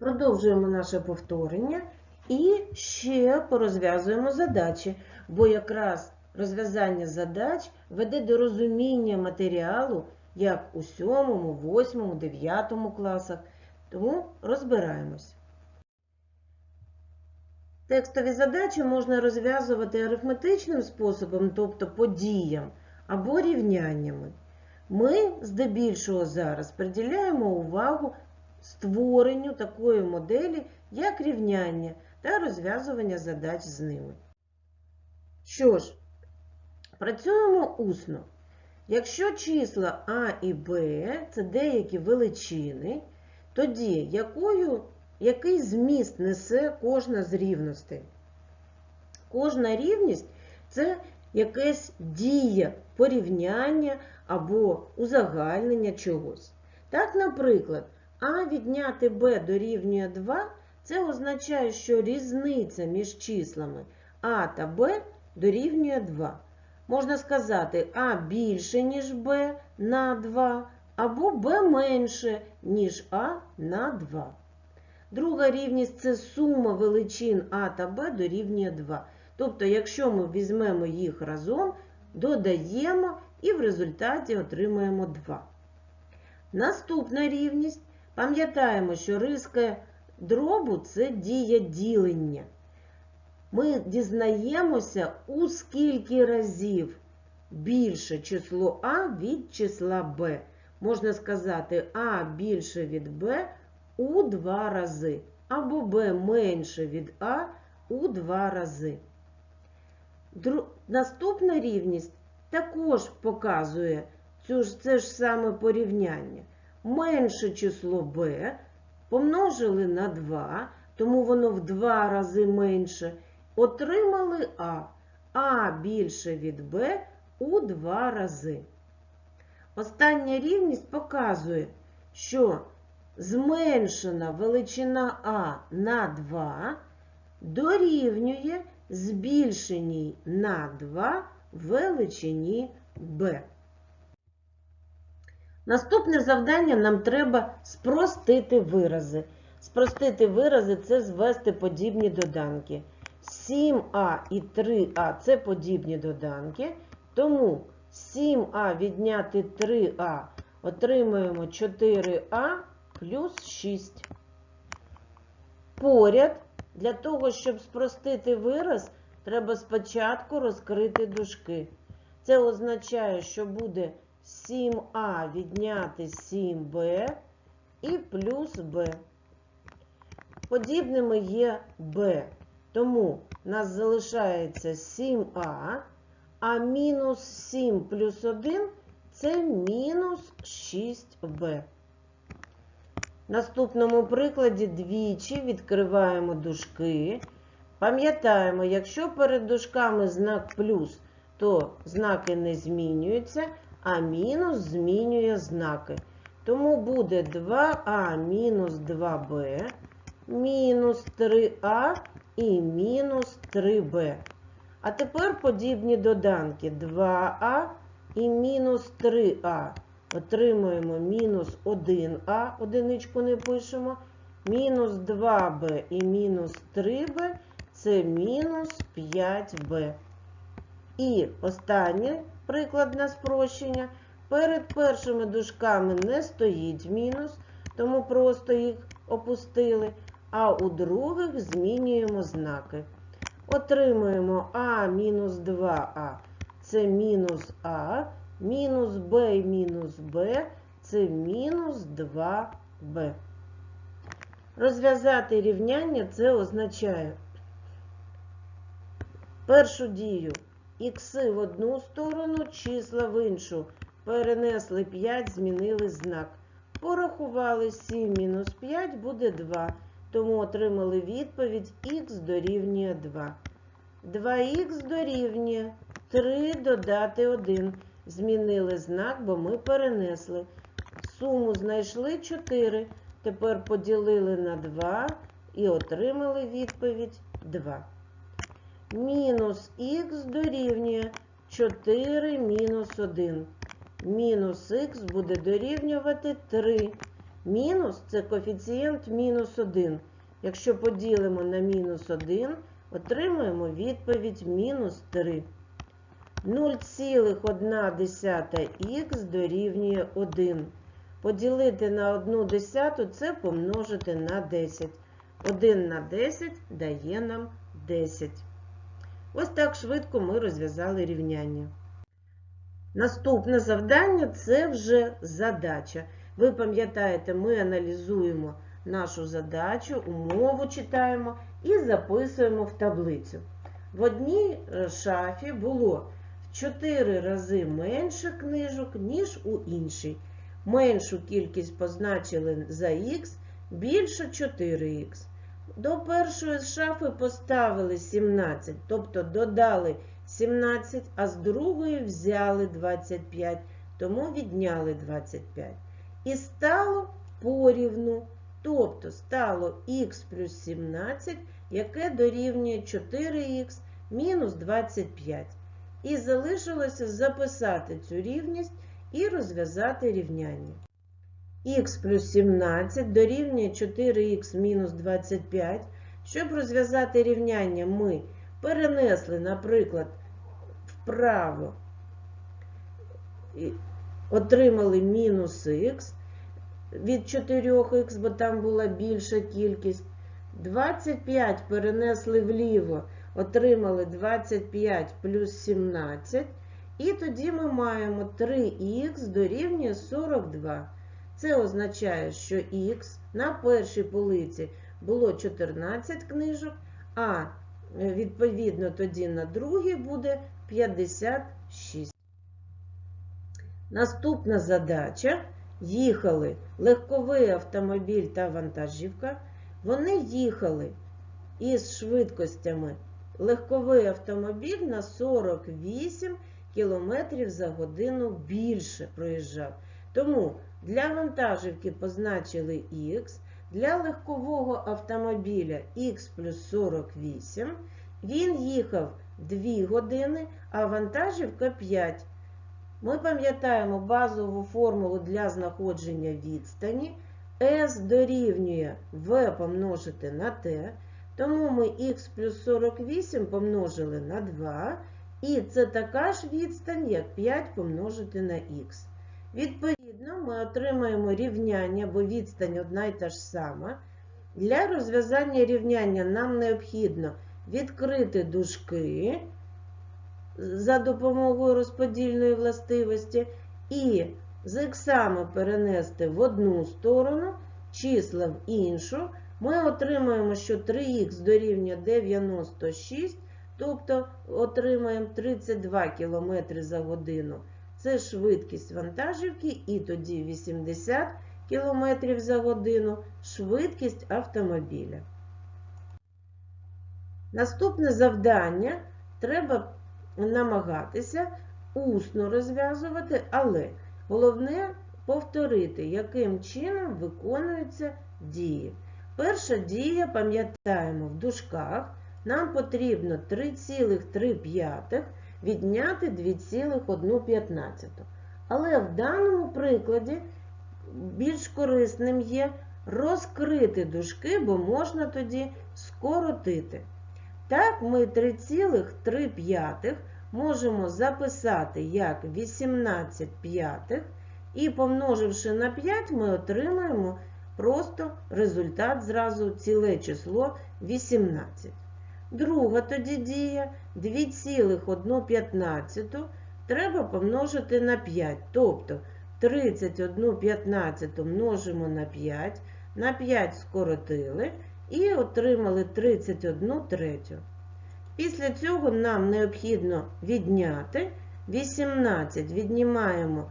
Продовжуємо наше повторення і ще порозв'язуємо задачі, бо якраз розв'язання задач веде до розуміння матеріалу як у 7, 8, 9 класах. Тому розбираємось. Текстові задачі можна розв'язувати арифметичним способом, тобто по діям, або рівняннями. Ми здебільшого зараз приділяємо увагу створенню такої моделі, як рівняння та розв'язування задач з ними. Що ж, працюємо усно. Якщо числа А і Б це деякі величини, тоді якою, який зміст несе кожна з рівностей? Кожна рівність це якась дія порівняння або узагальнення чогось. Так, наприклад, А відняти Б дорівнює 2, це означає, що різниця між числами А та Б дорівнює 2. Можна сказати А більше, ніж Б на 2, або Б менше, ніж А на 2. Друга рівність це сума величин А та Б дорівнює 2. Тобто, якщо ми візьмемо їх разом, додаємо і в результаті отримаємо 2. Наступна рівність. Пам'ятаємо, що риска дробу це дія ділення. Ми дізнаємося, у скільки разів більше число А від числа Б. Можна сказати, А більше від Б у два рази, або Б менше від А у два рази. Дру... Наступна рівність також показує цю ж, це ж саме порівняння. Менше число b помножили на 2, тому воно в 2 рази менше. Отримали А. А більше від Б у 2 рази. Остання рівність показує, що зменшена величина А на 2 дорівнює збільшеній на 2 величині b. Наступне завдання нам треба спростити вирази. Спростити вирази це звести подібні доданки. 7а і 3а це подібні доданки. Тому 7а відняти 3а отримуємо 4а плюс 6. Поряд, для того, щоб спростити вираз, треба спочатку розкрити дужки. Це означає, що буде 7а відняти 7b і плюс b. Подібними є b. Тому нас залишається 7а, а мінус 7 плюс 1 це мінус 6b. В наступному прикладі двічі відкриваємо дужки. Пам'ятаємо, якщо перед дужками знак плюс, то знаки не змінюються, а мінус змінює знаки. Тому буде 2а мінус 2b, мінус 3а і мінус 3b. А тепер подібні доданки 2а і мінус 3а. Отримуємо мінус 1а, одиничку не пишемо, мінус 2b і мінус 3b це мінус 5b. І останнє приклад на спрощення. Перед першими дужками не стоїть мінус, тому просто їх опустили. А у других змінюємо знаки. Отримуємо А мінус 2а це мінус А, мінус Б мінус Б це мінус 2Б. Розв'язати рівняння це означає першу дію ікси в одну сторону, числа в іншу. Перенесли 5, змінили знак. Порахували 7 мінус 5 буде 2. Тому отримали відповідь х дорівнює 2. 2х дорівнює 3 додати 1. Змінили знак, бо ми перенесли. Суму знайшли 4. Тепер поділили на 2 і отримали відповідь 2. Мінус х дорівнює 4 мінус 1. Мінус х буде дорівнювати 3. Мінус це коефіцієнт мінус 1. Якщо поділимо на мінус 1, отримаємо відповідь мінус 3. 0,1х дорівнює 1. Поділити на 1 десяту це помножити на 10. 1 на 10 дає нам 10. Ось так швидко ми розв'язали рівняння. Наступне завдання це вже задача. Ви пам'ятаєте, ми аналізуємо нашу задачу, умову читаємо і записуємо в таблицю. В одній е, шафі було в 4 рази менше книжок, ніж у іншій. Меншу кількість позначили за х, більше 4х. До першої шафи поставили 17, тобто додали 17, а з другої взяли 25, тому відняли 25. І стало порівну, тобто стало х плюс 17, яке дорівнює 4х мінус 25. І залишилося записати цю рівність і розв'язати рівняння. Х плюс 17 дорівнює 4х мінус 25. Щоб розв'язати рівняння, ми перенесли, наприклад, вправо отримали мінус х від 4х, бо там була більша кількість. 25 перенесли вліво, отримали 25 плюс 17. І тоді ми маємо 3х дорівнює 42. Це означає, що х на першій полиці було 14 книжок, а е, відповідно тоді на другій буде 56. Наступна задача. Їхали легковий автомобіль та вантажівка. Вони їхали із швидкостями легковий автомобіль на 48 км за годину більше проїжджав. Тому для вантажівки позначили Х, для легкового автомобіля Х плюс 48. Він їхав 2 години, а вантажівка 5. Ми пам'ятаємо базову формулу для знаходження відстані. S дорівнює V помножити на T, тому ми х плюс 48 помножили на 2, і це така ж відстань, як 5 помножити на х. Відповідно, ми отримаємо рівняння, бо відстань одна й та ж сама. Для розв'язання рівняння нам необхідно відкрити дужки за допомогою розподільної властивості і з іксами перенести в одну сторону, числа в іншу, ми отримаємо, що 3х дорівнює 96, тобто отримаємо 32 км за годину. Це швидкість вантажівки, і тоді 80 км за годину швидкість автомобіля. Наступне завдання треба намагатися усно розв'язувати, але головне повторити, яким чином виконуються дії. Перша дія, пам'ятаємо, в дужках нам потрібно 3,3 відняти 2,1. Але в даному прикладі більш корисним є розкрити дужки, бо можна тоді скоротити. Так, ми 3,3 можемо записати як 18 п'ятих, і помноживши на 5, ми отримаємо просто результат зразу ціле число 18. Друга тоді дія 2,1 треба помножити на 5. Тобто 31 15 множимо на 5, на 5 скоротили і отримали 31 третю. Після цього нам необхідно відняти 18, віднімаємо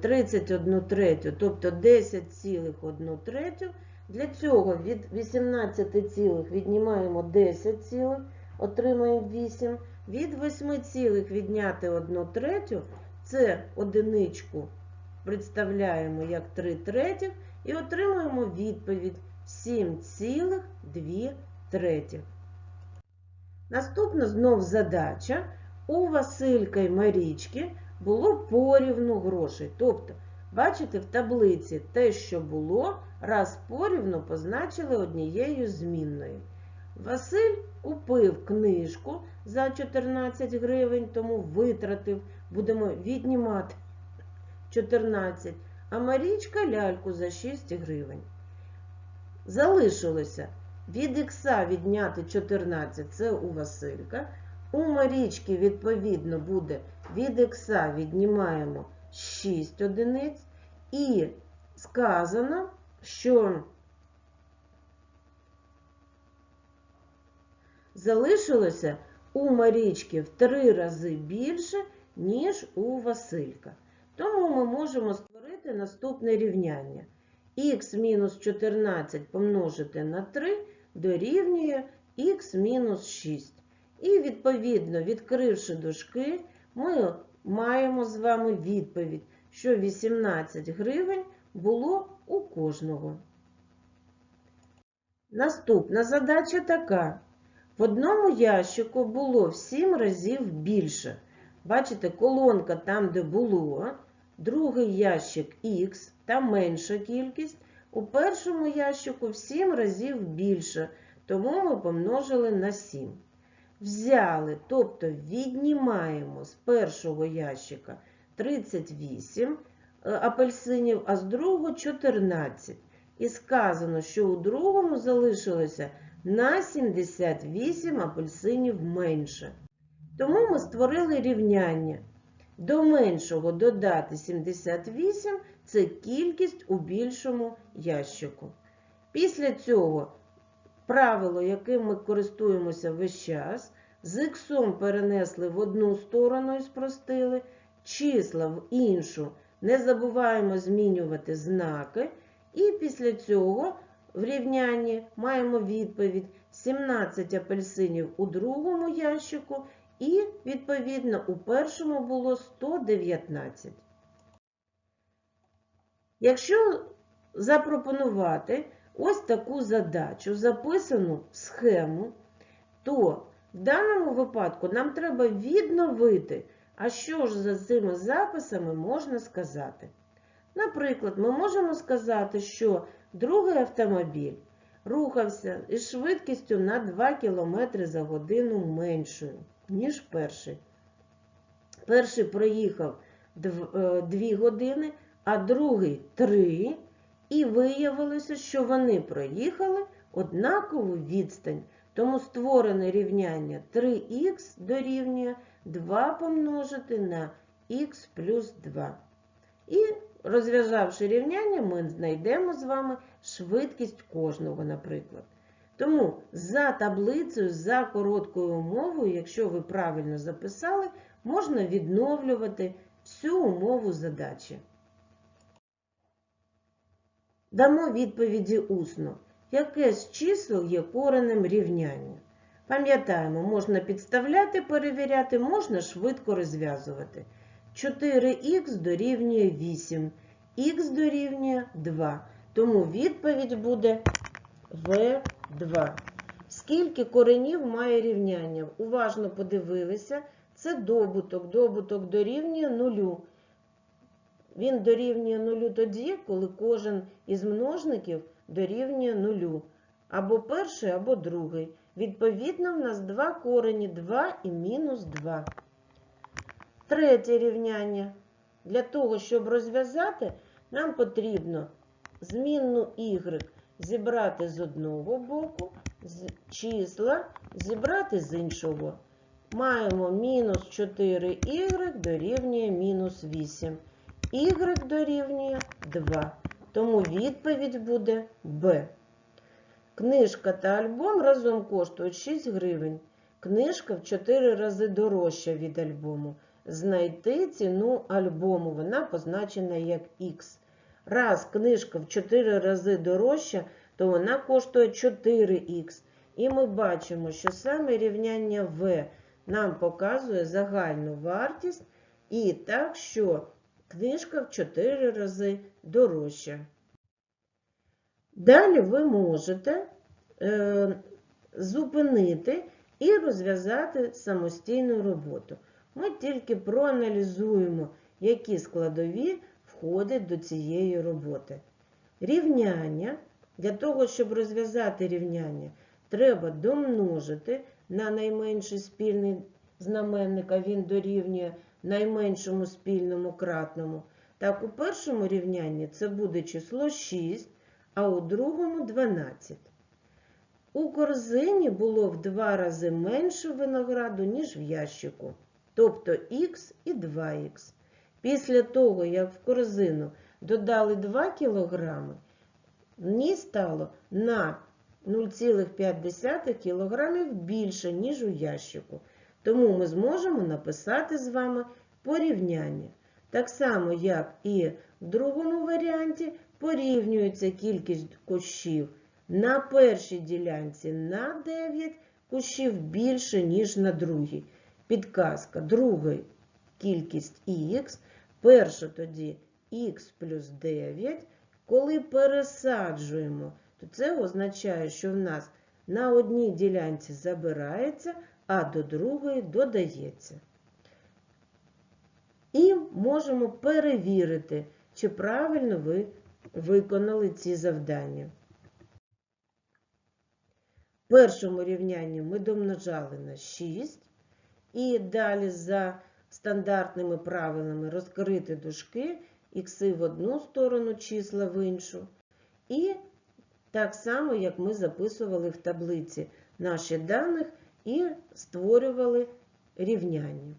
31 третю, тобто 10,1 третю. Для цього від 18 цілих віднімаємо 10 цілих, отримаємо 8. Від 8 цілих відняти 1 третю, це одиничку представляємо як 3 третіх і отримуємо відповідь 7,2 третіх. Наступна знов задача. У Василька і Марічки було порівну грошей. Тобто, бачите, в таблиці те, що було, раз порівну позначили однією змінною. Василь купив книжку за 14 гривень, тому витратив, будемо віднімати 14, а Марічка ляльку за 6 гривень. Залишилося від ікса відняти 14, це у Василька. У Марічки, відповідно, буде від ікса віднімаємо 6 одиниць. І сказано, що залишилося у Марічки в три рази більше, ніж у Василька. Тому ми можемо створити наступне рівняння. х мінус 14 помножити на 3 дорівнює х мінус 6. І, відповідно, відкривши дужки, ми маємо з вами відповідь, що 18 гривень було у кожного. Наступна задача така. В одному ящику було в 7 разів більше. Бачите, колонка там, де було, другий ящик Х, там менша кількість. У першому ящику в 7 разів більше, тому ми помножили на 7. Взяли, тобто віднімаємо з першого ящика 38 е, апельсинів, а з другого 14. І сказано, що у другому залишилося на 78 апельсинів менше. Тому ми створили рівняння. До меншого додати 78 це кількість у більшому ящику. Після цього правило, яким ми користуємося весь час, з іксом перенесли в одну сторону і спростили, числа в іншу. Не забуваємо змінювати знаки. І після цього в рівнянні маємо відповідь 17 апельсинів у другому ящику і, відповідно, у першому було 119. Якщо запропонувати ось таку задачу, записану в схему, то в даному випадку нам треба відновити, а що ж за цими записами можна сказати. Наприклад, ми можемо сказати, що другий автомобіль рухався із швидкістю на 2 км за годину меншою, ніж перший. Перший проїхав 2 години, а другий 3, і виявилося, що вони проїхали однакову відстань. Тому створене рівняння 3х дорівнює 2 помножити на х плюс 2. І розв'язавши рівняння, ми знайдемо з вами швидкість кожного, наприклад. Тому за таблицею, за короткою умовою, якщо ви правильно записали, можна відновлювати всю умову задачі. Дамо відповіді усно. Яке з чисел є коренем рівняння? Пам'ятаємо, можна підставляти, перевіряти, можна швидко розв'язувати. 4х дорівнює 8, х дорівнює 2. Тому відповідь буде В2. Скільки коренів має рівняння? Уважно подивилися. Це добуток. Добуток дорівнює нулю. Він дорівнює нулю тоді, коли кожен із множників дорівнює нулю. Або перший, або другий. Відповідно, в нас два корені 2 і мінус 2. Третє рівняння. Для того, щоб розв'язати, нам потрібно змінну y зібрати з одного боку, з числа зібрати з іншого. Маємо мінус 4y дорівнює мінус 8. Y дорівнює 2. Тому відповідь буде Б. Книжка та альбом разом коштують 6 гривень. Книжка в 4 рази дорожча від альбому. Знайти ціну альбому. Вона позначена як Х. Раз книжка в 4 рази дорожча, то вона коштує 4х. І ми бачимо, що саме рівняння В нам показує загальну вартість. І так, що книжка в 4 рази дорожча. Далі ви можете е, зупинити і розв'язати самостійну роботу. Ми тільки проаналізуємо, які складові входять до цієї роботи. Рівняння. Для того, щоб розв'язати рівняння, треба домножити на найменший спільний знаменник, а він дорівнює найменшому спільному кратному. Так, у першому рівнянні це буде число 6, а у другому 12. У корзині було в два рази менше винограду, ніж в ящику, тобто х і 2х. Після того, як в корзину додали 2 кг, ній стало на 0,5 кг більше, ніж у ящику. Тому ми зможемо написати з вами порівняння. Так само, як і в другому варіанті, порівнюється кількість кущів на першій ділянці на 9 кущів більше, ніж на другій. Підказка. Другий кількість х, перша тоді х плюс 9. Коли пересаджуємо, то це означає, що в нас на одній ділянці забирається, а до другої додається. І можемо перевірити, чи правильно ви виконали ці завдання. В першому рівнянні ми домножали на 6, і далі за стандартними правилами розкрити дужки, ікси в одну сторону, числа в іншу. І так само, як ми записували в таблиці наші даних і створювали рівняння.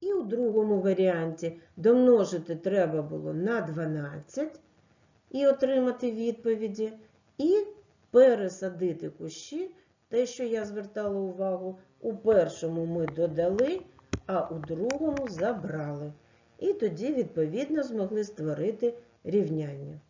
І у другому варіанті домножити треба було на 12 і отримати відповіді, і пересадити кущі. Те, що я звертала увагу, у першому ми додали, а у другому забрали. І тоді, відповідно, змогли створити рівняння.